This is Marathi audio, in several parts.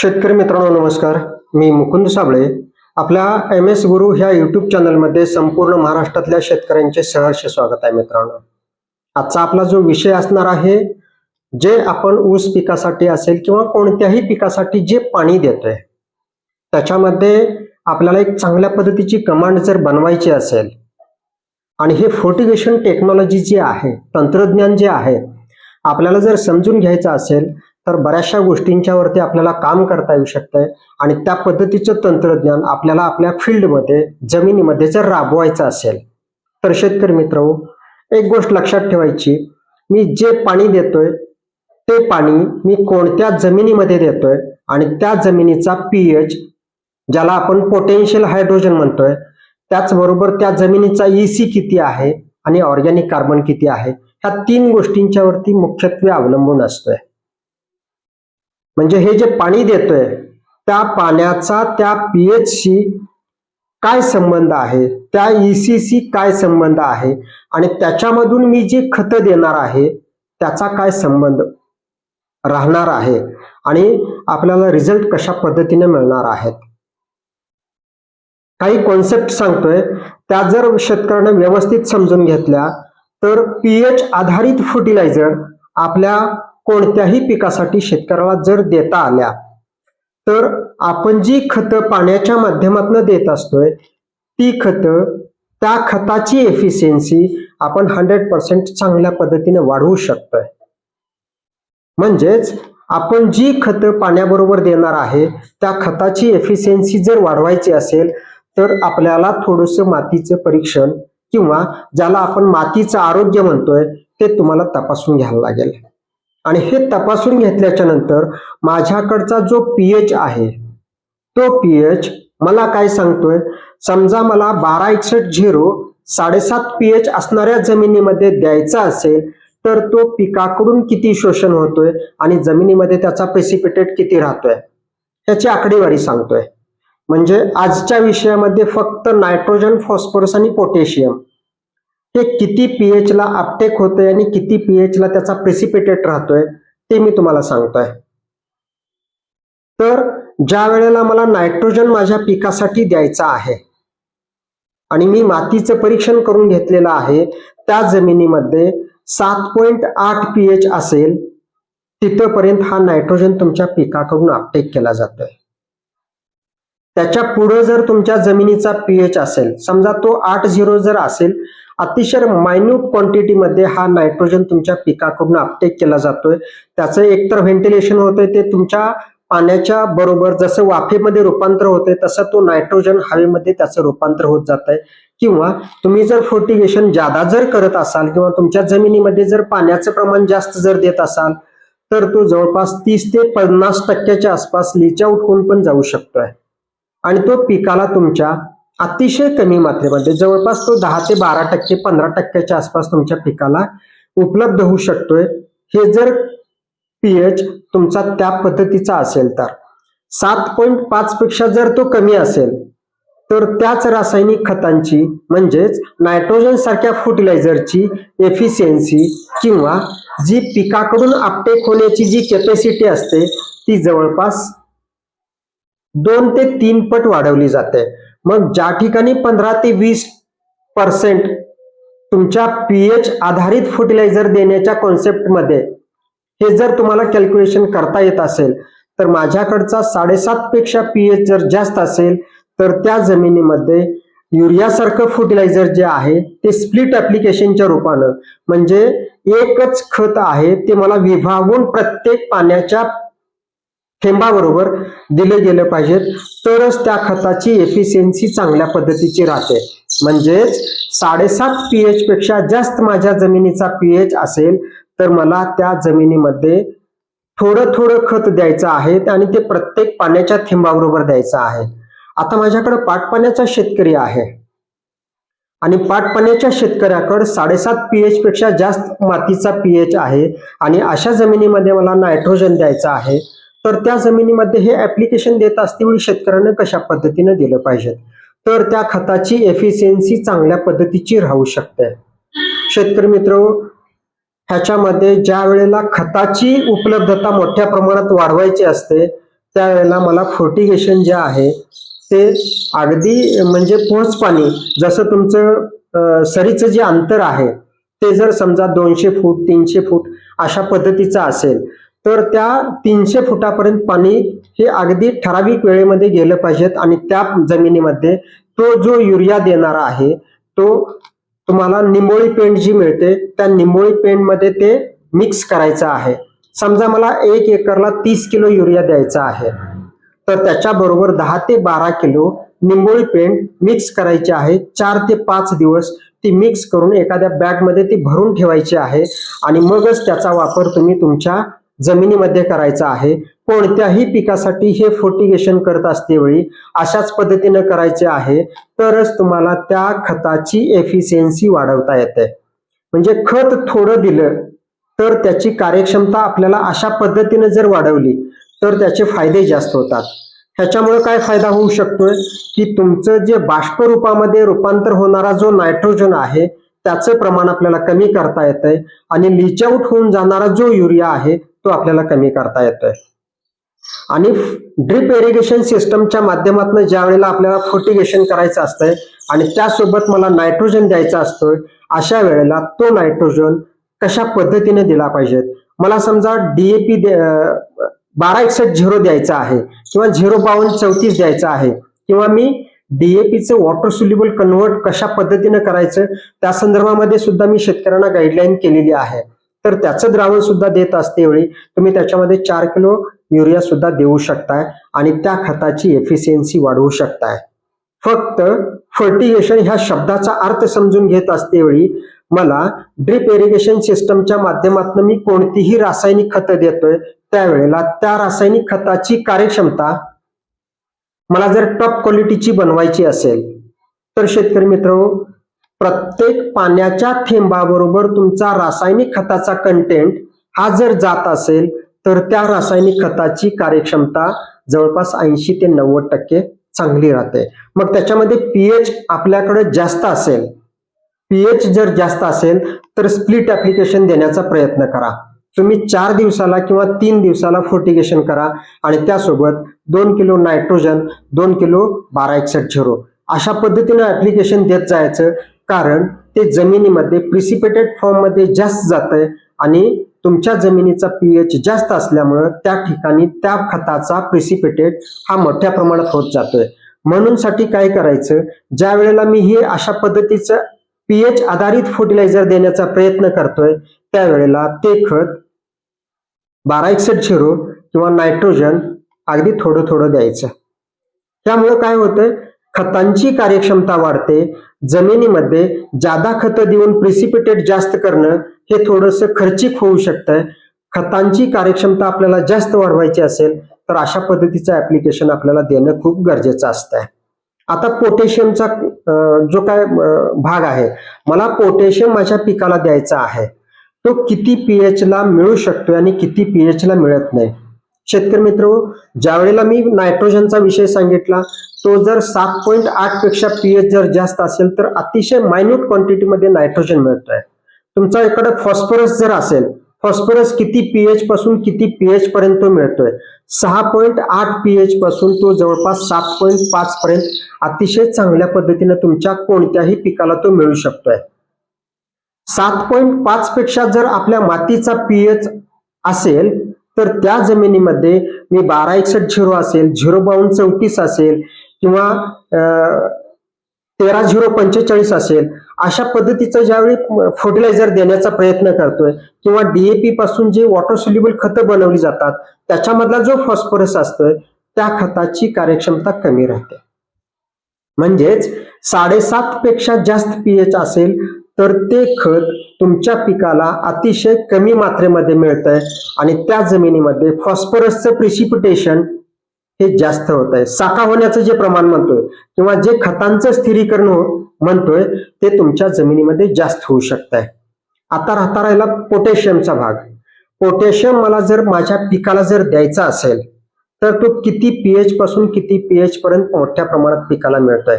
शेतकरी मित्रांनो नमस्कार. मी मुकुंद साबळे. आपल्या एम एस गुरु ह्या युट्यूब चॅनलमध्ये संपूर्ण महाराष्ट्रातल्या शेतकऱ्यांचे सहर्ष स्वागत आहे मित्रांनो. आजचा आपला जो विषय असणार आहे जे आपण ऊस पिकासाठी असेल किंवा कोणत्याही पिकासाठी जे पाणी देतोय त्याच्यामध्ये आपल्याला एक चांगल्या पद्धतीची कमांड जर बनवायची असेल आणि हे फोर्टिगेशन टेक्नॉलॉजी जी आहे तंत्रज्ञान जे आहे आपल्याला जर समजून घ्यायचं असेल तर बऱ्याचशा गोष्टींच्यावरती आपल्याला काम करता येऊ शकतंय. आणि त्या पद्धतीचं तंत्रज्ञान आपल्याला आपल्या फील्डमध्ये जमिनीमध्ये जर राबवायचं असेल. तर शेतकरी मित्र एक गोष्ट लक्षात ठेवायची. मी जे पाणी देतोय ते पाणी मी कोणत्या जमिनीमध्ये देतोय आणि त्या जमिनीचा पीएच ज्याला आपण पोटेन्शियल हायड्रोजन म्हणतोय त्याचबरोबर त्या जमिनीचा ईसी किती आहे आणि ऑर्गॅनिक कार्बन किती आहे ह्या तीन गोष्टींच्यावरती मुख्यत्वे अवलंबून असतोय. म्हणजे हे जे पाणी देतोय त्या पाण्याचा त्या पीएच शी काय संबंध आहे? त्या ईसीसी काय संबंध आहे? आणि त्याच्यामधून मी जी खतं देणार आहे त्याचा काय संबंध राहणार आहे? आणि आपल्याला रिझल्ट कशा पद्धतीने मिळणार आहेत? काही कॉन्सेप्ट सांगतोय. त्या जर शेतकऱ्यांना व्यवस्थित समजून घेतल्या तर पीएच आधारित फर्टिलायझर आपल्या कोणत्याही पिकासाठी शेतकऱ्याला जर देता आल्या तर आपण जी खतं पाण्याच्या माध्यमातून देत असतोय ती खतं त्या खताची एफिशियन्सी आपण हंड्रेड पर्सेंट चांगल्या पद्धतीने वाढवू शकतोय. म्हणजेच आपण जी खतं पाण्याबरोबर देणार आहे त्या खताची एफिशियन्सी जर वाढवायची असेल तर आपल्याला थोडंसं मातीचं परीक्षण किंवा ज्याला आपण मातीचं आरोग्य म्हणतोय ते तुम्हाला तपासून घ्यायला लागेल. आणि हे तपासून घेतल्याच्या नंतर माझ्याकडचा जो पीएच आहे तो पीएच मला काय सांगतोय? समजा मला बारा एकसष्ट झिरो साडेसात पीएच असणाऱ्या जमिनीमध्ये द्यायचा असेल तर तो पिकाकडून किती शोषण होतोय आणि जमिनीमध्ये त्याचा प्रेसिपिटेट किती राहतोय? त्याची आकडेवारी सांगतोय. म्हणजे आजच्या विषयामध्ये फक्त नायट्रोजन फॉस्फरस आणि पोटॅशियम हे किती पीएच ला अपटेक होतोय आणि किती पीएच ला त्याचा प्रेसिपिटेट राहतोय ते मी तुम्हाला सांगतोय. तर ज्या वेळेला मला नायट्रोजन माझ्या पिकासाठी द्यायचा आहे आणि मी मातीचं परीक्षण करून घेतलेलं आहे त्या जमिनीमध्ये सात पॉइंट आठ पीएच असेल तिथपर्यंत हा नायट्रोजन तुमच्या पिकाकडून अपटेक केला जातोय. त्याच्या पुढे जर तुमच्या जमिनीचा पीएच असेल समजा तो आठ झिरो जर असेल अतिशय मायन्यूट क्वांटिटीमध्ये हा नायट्रोजन तुमच्या पिकाकडून अपटेक केला जातोय. त्याचं एकतर व्हेंटिलेशन होतंय ते तुमच्या पाण्याच्या बरोबर जसं वाफेमध्ये रूपांतर होतंय तसं तो नायट्रोजन हवेमध्ये त्याचं रूपांतर होत जात आहे किंवा तुम्ही जर फोर्टिगेशन जादा जर करत असाल किंवा तुमच्या जमिनीमध्ये जर पाण्याचं प्रमाण जास्त जर देत असाल तर तो जवळपास तीस ते पन्नास टक्क्याच्या आसपास लिच आउट होऊन पण जाऊ शकतोय. आणि तो पिकाला तुमच्या अतिशय कमी मात्रेमध्ये जवळपास तो दहा ते बारा टक्के पंधरा टक्क्याच्या आसपास तुमच्या पिकाला उपलब्ध होऊ शकतोय. हे जर पीएच तुमचा त्या पद्धतीचा असेल तर. सात पॉईंट पाच पेक्षा जर तो कमी असेल तर त्याच रासायनिक खतांची म्हणजेच नायट्रोजन सारख्या फर्टिलायझरची एफिशियन्सी किंवा जी पिकाकडून अपटेक होण्याची जी कॅपॅसिटी असते ती जवळपास दोन ते तीन पट वाढवली जाते. मग ज्या ठिकाणी पंधरा ते वीस पर्सेंट तुमच्या पीएच आधारित फर्टिलायझर देण्याच्या कॉन्सेप्टमध्ये हे जर तुम्हाला कॅल्क्युलेशन करता येत असेल तर माझ्याकडचा साडेसात पेक्षा पीएच जर जास्त असेल तर त्या जमिनीमध्ये युरियासारखं फर्टिलायझर जे आहे ते स्प्लिट ऍप्लिकेशनच्या रूपानं म्हणजे एकच खत आहे ते मला विभागून प्रत्येक पाण्याच्या थेंबाबरोबर दिले गेलं पाहिजेत तरच त्या खताची एफिशियन्सी चांगल्या पद्धतीची राहते. म्हणजेच साडेसात पीएच पेक्षा जास्त माझ्या जमिनीचा पीएच असेल तर मला त्या जमिनीमध्ये थोडं थोडं खत द्यायचं आहे आणि ते प्रत्येक पाण्याच्या थेंबाबरोबर द्यायचं आहे. आता माझ्याकडे पाटपाण्याचा शेतकरी आहे. आणि पाटपाण्याच्या शेतकऱ्याकडे साडेसात पीएच पेक्षा जास्त मातीचा पीएच आहे आणि अशा जमिनीमध्ये मला नायट्रोजन द्यायचं आहे. तर त्या जमिनीमध्ये हे ऍप्लिकेशन देत असतेवेळी शेतकऱ्यांना कशा पद्धतीने दिलं पाहिजेत? तर त्या खताची एफिशियन्सी चांगल्या पद्धतीची राहू शकते. शेतकरी मित्र ह्याच्यामध्ये ज्या वेळेला खताची उपलब्धता मोठ्या प्रमाणात वाढवायची असते त्यावेळेला मला फोर्टिगेशन जे आहे ते अगदी म्हणजे पोच पाणी जसं तुमचं सरीचं जे अंतर आहे ते जर समजा दोनशे फूट तीनशे फूट अशा पद्धतीचं असेल तर त्या तीनशे फुटापर्यंत पाणी हे अगदी ठराविक वेळेमध्ये गेलं पाहिजेत आणि त्या जमिनीमध्ये तो जो युरिया देणारा आहे तो तुम्हाला निंबोळी पेंट जी मिळते त्या निंबोळी पेंटमध्ये ते मिक्स करायचं आहे. समजा मला एक एकरला तीस किलो युरिया द्यायचा आहे तर त्याच्याबरोबर दहा ते बारा किलो निंबोळी पेंट मिक्स करायची आहे. चार ते पाच दिवस ती मिक्स करून एखाद्या बॅगमध्ये ती भरून ठेवायची आहे आणि मगच त्याचा वापर तुम्ही तुमच्या जमिनीमध्ये करायचा आहे. कोणत्याही पिकासाठी हे फोर्टिगेशन करत असतेवेळी अशाच पद्धतीनं करायचे आहे. तरच तुम्हाला त्या खताची एफिशियन्सी वाढवता येते. म्हणजे खत थोडं दिलं तर त्याची कार्यक्षमता आपल्याला अशा पद्धतीने जर वाढवली तर त्याचे फायदे जास्त होतात. ह्याच्यामुळे काय फायदा होऊ शकतोय? की तुमचं जे बाष्प रूपामध्ये रूपांतर होणारा जो नायट्रोजन आहे त्याचं प्रमाण आपल्याला कमी करता येतंय आणि लिचआउट होऊन जाणारा जो युरिया आहे तो आपल्याला कमी करता येतोय. आणि ड्रिप इरिगेशन सिस्टमच्या माध्यमातून ज्या वेळेला आपल्याला फोर्टिगेशन करायचं असतंय आणि त्यासोबत मला नायट्रोजन द्यायचा असतोय अशा वेळेला तो नायट्रोजन कशा पद्धतीने दिला पाहिजेत? मला समजा डीएपी बारा एकसष्ट झिरो द्यायचा आहे किंवा झिरो बावन्न चौतीस द्यायचा आहे किंवा मी डीएपीचं वॉटर सुल्युबल कन्वर्ट कशा पद्धतीने करायचं? त्या संदर्भामध्ये सुद्धा मी शेतकऱ्यांना गाईडलाईन केलेली आहे. तर त्याचं द्रावण सुद्धा देत असतेवेळी तुम्ही त्याच्यामध्ये चार किलो युरिया सुद्धा देऊ शकताय आणि त्या खताची एफिशियन्सी वाढवू शकताय. फक्त फर्टिगेशन ह्या शब्दाचा अर्थ समजून घेत असतेवेळी मला ड्रिप इरिगेशन सिस्टमच्या माध्यमातून मी कोणतीही रासायनिक खतं देतोय त्यावेळेला त्या रासायनिक खताची कार्यक्षमता मला जर टॉप क्वालिटीची बनवायची असेल तर शेतकरी मित्र प्रत्येक पाण्याच्या थेंबाबरोबर तुमचा रासायनिक खताचा कंटेंट हा जर जात असेल तर त्या रासायनिक खताची कार्यक्षमता जवळपास ऐंशी ते नव्वद टक्के चांगली राहते. मग त्याच्यामध्ये पीएच आपल्याकडे जास्त असेल पीएच जर जास्त असेल तर स्प्लिट ऍप्लिकेशन देण्याचा प्रयत्न करा. तुम्ही चार दिवसाला किंवा तीन दिवसाला फोर्टिगेशन करा आणि त्यासोबत दोन किलो नायट्रोजन दोन किलो बारा एकसठ झिरो. अशा पद्धतीनं ऍप्लिकेशन देत जायचं. कारण ते जमिनीमध्ये प्रिसिपेटेड फॉर्ममध्ये जास्त जातंय आणि तुमच्या जमिनीचा पीएच जास्त असल्यामुळं त्या ठिकाणी त्या खताचा प्रिसिपेटेड हा मोठ्या प्रमाणात होत जातोय. म्हणून साठी काय करायचं? ज्या वेळेला मी हे अशा पद्धतीचं पीएच आधारित फर्टिलायझर देण्याचा प्रयत्न करतोय त्यावेळेला ते खत बारा एकसठ झिरो किंवा नायट्रोजन अगदी थोडं थोडं द्यायचं. त्यामुळे काय होतंय? खतांची कार्यक्षमता वाढते जमिनीमध्ये जादा खतं देऊन प्रिसिपिटेट जास्त करणं हे थोडंसं खर्चिक होऊ शकतं खतांची कार्यक्षमता आपल्याला जास्त वाढवायची असेल तर अशा पद्धतीचं ऍप्लिकेशन आपल्याला देणं खूप गरजेचं असतंय. आता पोटॅशियमचा जो काय भाग आहे मला पोटॅशियम माझ्या पिकाला द्यायचा आहे. तो किती पीएच ला मिळू शकतोय आणि किती पीएच ला मिळत नाही? शेतकरी मित्र ज्यावेळेला मी नायट्रोजनचा विषय सांगितला तो जर सात पॉईंट आठपेक्षा पीएच जर जास्त असेल तर अतिशय मायन्यूट क्वांटिटीमध्ये नायट्रोजन मिळतंय. तुमच्या इकडे फॉस्फरस जर असेल फॉस्फरस किती पीएच पासून किती पीएच पर्यंत मिळतोय? सहा पॉईंट आठ पीएच पासून तो जवळपास सात पॉईंट पाच पर्यंत अतिशय चांगल्या पद्धतीने तुमच्या कोणत्याही पिकाला तो मिळू शकतोय. सात पॉईंट पाच पेक्षा जर आपल्या मातीचा पीएच असेल तर त्या जमिनीमध्ये मी बारा एकसष्ट झिरो असेल झिरो बावन्न चौतीस असेल किंवा अं, तेरा झिरो पंचेचाळीस असेल अशा पद्धतीचं ज्यावेळी फर्टिलायझर देण्याचा प्रयत्न करतोय किंवा डीएपी पासून जे वॉटर सोल्युबल खतं बनवली जातात त्याच्यामधला जो फॉस्फरस असतोय त्या खताची कार्यक्षमता कमी राहते. म्हणजेच साडेसात पेक्षा जास्त पीएच असेल तर ते खत तुमच्या पिकाला अतिशय कमी मात्रेमध्ये मिळतंय आणि त्या जमिनीमध्ये फॉस्फरसचं प्रिसिपिटेशन हे जास्त होत आहे साका होण्याचं जे प्रमाण म्हणतोय किंवा जे खतांचं स्थिरीकरण हो- म्हणतोय ते तुमच्या जमिनीमध्ये जास्त होऊ शकत आहे आता राहता राहिला पोटॅशियमचा भाग. पोटॅशियम मला जर माझ्या पिकाला जर द्यायचा असेल तर तो किती पीएच पासून किती पीएच पर्यंत मोठ्या प्रमाणात पिकाला मिळतोय?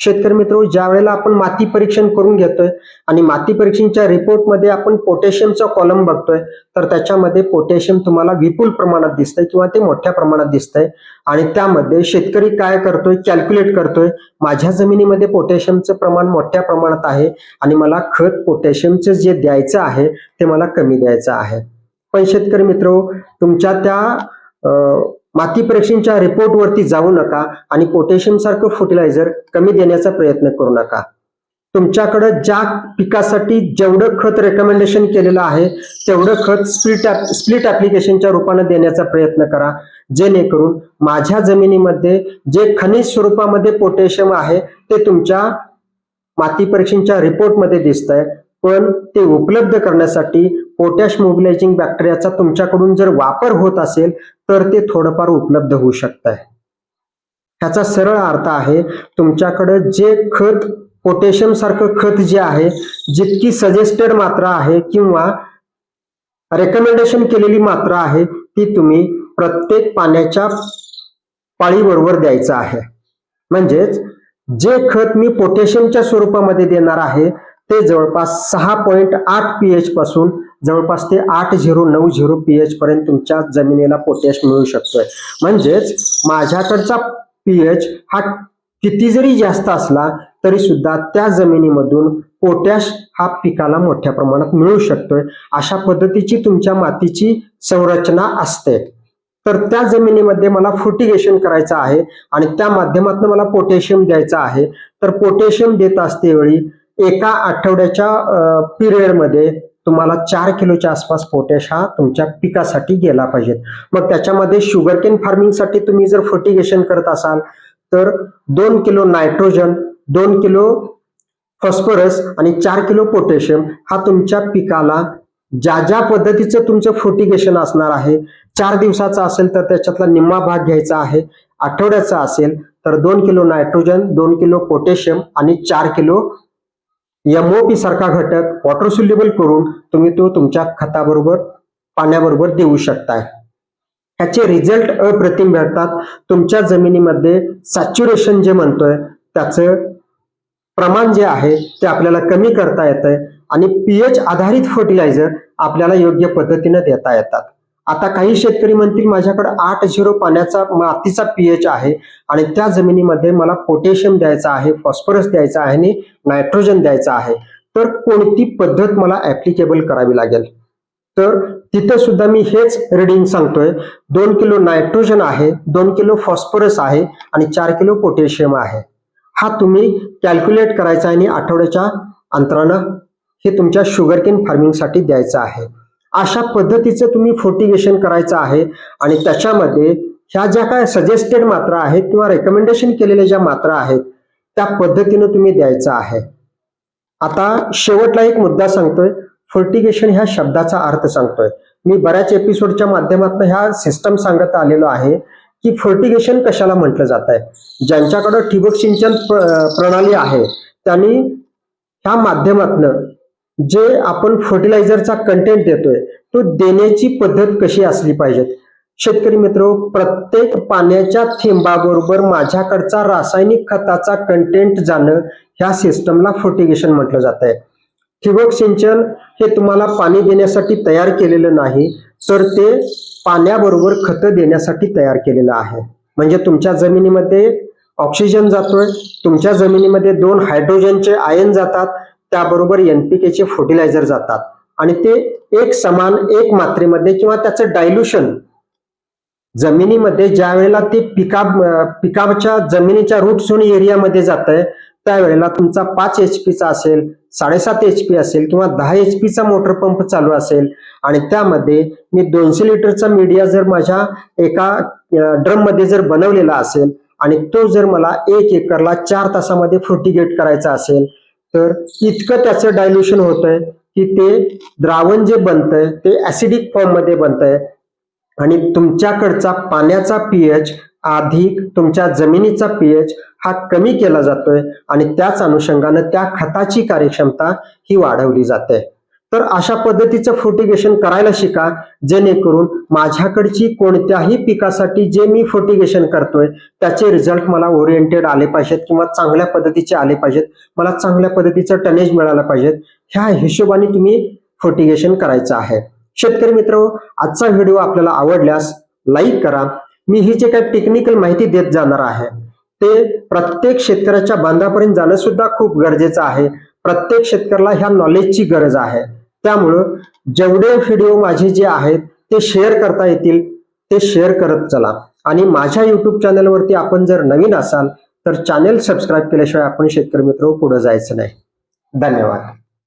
शेतकरी मित्र ज्या वेळेला आपण माती परीक्षण करून घेतोय आणि माती परीक्षणच्या रिपोर्टमध्ये आपण पोटॅशियमचा कॉलम बघतोय तर त्याच्यामध्ये पोटॅशियम तुम्हाला विपुल प्रमाणात दिसतंय किंवा ते मोठ्या प्रमाणात दिसतंय. आणि त्यामध्ये शेतकरी काय करतोय कॅल्क्युलेट करतोय माझ्या जमिनीमध्ये पोटॅशियमचं प्रमाण मोठ्या प्रमाणात आहे आणि मला खत पोटॅशियमचं जे द्यायचं आहे ते मला कमी द्यायचं आहे. पण शेतकरी मित्र तुमच्या त्या माती परीक्षणच्या रिपोर्टवरती जाऊ नका आणि पोटॅशियम सारखं फर्टिलायझर कमी देण्याचा प्रयत्न करू नका. तुमच्याकडं ज्या पिकासाठी जेवढं खत रेकमेंडेशन केलेलं आहे तेवढं खत स्प्लिट स्प्लिट ऍप्लिकेशनच्या रूपाने देण्याचा प्रयत्न करा. जेणेकरून माझ्या जमिनीमध्ये जे खनिज स्वरूपामध्ये पोटॅशियम आहे ते तुमच्या माती परीक्षणच्या रिपोर्टमध्ये दिसत आहे पण ते उपलब्ध करण्यासाठी पोटॅश मोबिलायझिंग बॅक्टेरियाचा तुमच्याकडून जर वापर होत असेल तर ते थोडंफार उपलब्ध होऊ शकत आहे ह्याचा सरळ अर्थ आहे तुमच्याकडं जे खत पोटॅशियम सारखं खत जे आहे जितकी सजेस्टेड मात्रा आहे किंवा रेकमेंडेशन केलेली मात्रा आहे ती तुम्ही प्रत्येक पाण्याच्या पाळीबरोबर द्यायचं आहे. म्हणजेच जे खत मी पोटॅशियमच्या स्वरूपामध्ये देणार आहे ते जवळपास सहा पॉईंट आठ पी एच पासून जवळपास ते आठ झिरो नऊ झिरो पी एच पर्यंत तुमच्या जमिनीला पोटॅश मिळू शकतोय. म्हणजेच माझ्याकडचा पी एच हा किती जरी जास्त असला तरी सुद्धा त्या जमिनीमधून पोटॅश हा पिकाला मोठ्या प्रमाणात मिळू शकतोय. अशा पद्धतीची तुमच्या मातीची संरचना असते. तर त्या जमिनीमध्ये मला फुटिगेशन करायचं आहे आणि त्या माध्यमातून मला पोटॅशियम द्यायचं आहे. तर पोटॅशियम देत असतेवेळी एका आठवड्याच्या पिरियडमध्ये तुम्हाला चार किलोच्या आसपास पोटॅश हा तुमच्या पिकासाठी गेला पाहिजे. मग त्याच्यामध्ये शुगरकेन फार्मिंगसाठी तुम्ही जर फर्टिगेशन करत असाल तर दोन किलो नायट्रोजन दोन किलो फॉस्फरस आणि चार किलो पोटॅशियम हा तुमच्या पिकाला ज्या ज्या पद्धतीचं तुमचं फर्टिगेशन असणार आहे चार दिवसाचा असेल तर त्याच्यातला निम्मा भाग घ्यायचा आहे आठवड्याचा असेल तर दोन किलो नायट्रोजन दोन किलो पोटॅशियम आणि चार किलो एमओपी सारखा घटक वॉटर सुल्युबल करून तुम्ही तो तुमच्या खताबरोबर पाण्याबरोबर देऊ शकताय. ह्याचे रिझल्ट अप्रतिम भेटतात. तुमच्या जमिनीमध्ये सॅच्युरेशन जे म्हणतोय त्याचं प्रमाण जे आहे ते आपल्याला कमी करता येतंय आणि पीएच आधारित फर्टिलायझर आपल्याला योग्य पद्धतीने देता येतात. आता काही शेतकरी म्हणतील माझ्याकडे आठ झिरो पाण्याचा मातीचा पीएच आहे आणि त्या जमिनीमध्ये मला पोटॅशियम द्यायचा आहे फॉस्फरस द्यायचा आहे आणि नायट्रोजन द्यायचा आहे. तर कोणती पद्धत मला ऍप्लिकेबल करावी लागेल? तर तिथं सुद्धा मी हेच रिडिंग सांगतोय. दोन किलो नायट्रोजन आहे दोन किलो फॉस्फरस आहे आणि चार किलो पोटॅशियम आहे. हा तुम्ही कॅल्क्युलेट करायचा आणि आठवड्याच्या अंतरानं हे तुमच्या शुगरकेन फार्मिंगसाठी द्यायचं आहे. अशा पद्धतीचं तुम्ही फोर्टिगेशन करायचं आहे. आणि त्याच्यामध्ये ह्या ज्या काय सजेस्टेड मात्रा आहेत किंवा रेकमेंडेशन केलेल्या ज्या मात्रा आहेत त्या पद्धतीनं तुम्ही द्यायचं आहे. आता शेवटला एक मुद्दा सांगतोय. फर्टिगेशन ह्या शब्दाचा अर्थ सांगतोय. मी बऱ्याच एपिसोडच्या माध्यमातून ह्या सिस्टम सांगत आलेलो आहे की फर्टिगेशन कशाला म्हटलं जात आहे. ज्यांच्याकडं ठिबक सिंचन प्र- प्रणाली आहे त्यांनी ह्या माध्यमातनं जे आपण फर्टिलायझरचा कंटेंट देतोय तो देण्याची पद्धत कशी असली पाहिजे शेतकरी मित्र प्रत्येक पाण्याच्या थेंबाबरोबर माझ्याकडचा रासायनिक खताचा कंटेंट जाणं ह्या सिस्टमला फर्टिगेशन म्हटलं जात आहे. ठिबक सिंचन हे तुम्हाला पाणी देण्यासाठी तयार केलेलं नाही तर ते पाण्याबरोबर खतं देण्यासाठी तयार केलेलं आहे. म्हणजे तुमच्या जमिनीमध्ये ऑक्सिजन जातोय तुमच्या जमिनीमध्ये दोन हायड्रोजनचे आयन जातात त्याबरोबर एनपीकेचे फर्टिलायझर जातात. आणि ते एक समान एक मात्रेमध्ये किंवा त्याचं डायल्युशन जमिनीमध्ये ज्या वेळेला ते पिका अं, पिकाच्या जमिनीच्या रूट झोन एरियामध्ये जात आहे त्यावेळेला तुमचा पाच एच पीचा असेल साडेसात एच पी असेल किंवा दहा एच पीचा मोटर पंप चालू असेल. आणि त्यामध्ये मी दोनशे लिटरचा मीडिया जर माझ्या एका ड्रममध्ये जर बनवलेला असेल आणि तो जर मला एक एकरला चार तासामध्ये फ्रुटिगेट करायचा असेल तर इतकं त्याचं डायल्युशन होतंय की ते द्रावण जे बनतंय ते ऍसिडिक फॉर्ममध्ये बनतंय. आणि तुमच्याकडचा पाण्याचा पीएच अधिक तुमच्या जमिनीचा पीएच हा कमी केला जातोय आणि त्याच अनुषंगानं त्या खताची कार्यक्षमता ही वाढवली जाते. तर अशा पद्धतीचं फोर्टिगेशन करायला शिका जेणेकरून माझ्याकडची कोणत्याही पिकासाठी जे मी फोर्टिगेशन करतोय त्याचे रिझल्ट मला ओरिएंटेड आले पाहिजेत किंवा चांगल्या पद्धतीचे आले पाहिजेत. मला चांगल्या पद्धतीचं टनेज मिळालं पाहिजेत. ह्या हिशोबाने तुम्ही फोर्टिगेशन करायचं आहे. शेतकरी मित्र आजचा व्हिडिओ आपल्याला आवडल्यास लाईक करा. मी ही जे काही टेक्निकल माहिती देत जाणार आहे ते प्रत्येक शेतकऱ्याच्या बांधापर्यंत जाणं सुद्धा खूप गरजेचं आहे. प्रत्येक शेतकऱ्याला ह्या नॉलेजची गरज आहे. त्यामुळं जेवढे व्हिडिओ माझे जे आहेत ते शेअर करता येतील ते शेअर करत चला. आणि माझ्या युट्यूब चॅनलवरती आपण जर नवीन असाल तर चॅनेल सबस्क्राईब केल्याशिवाय आपण शेतकरी मित्र पुढे जायचं नाही. धन्यवाद.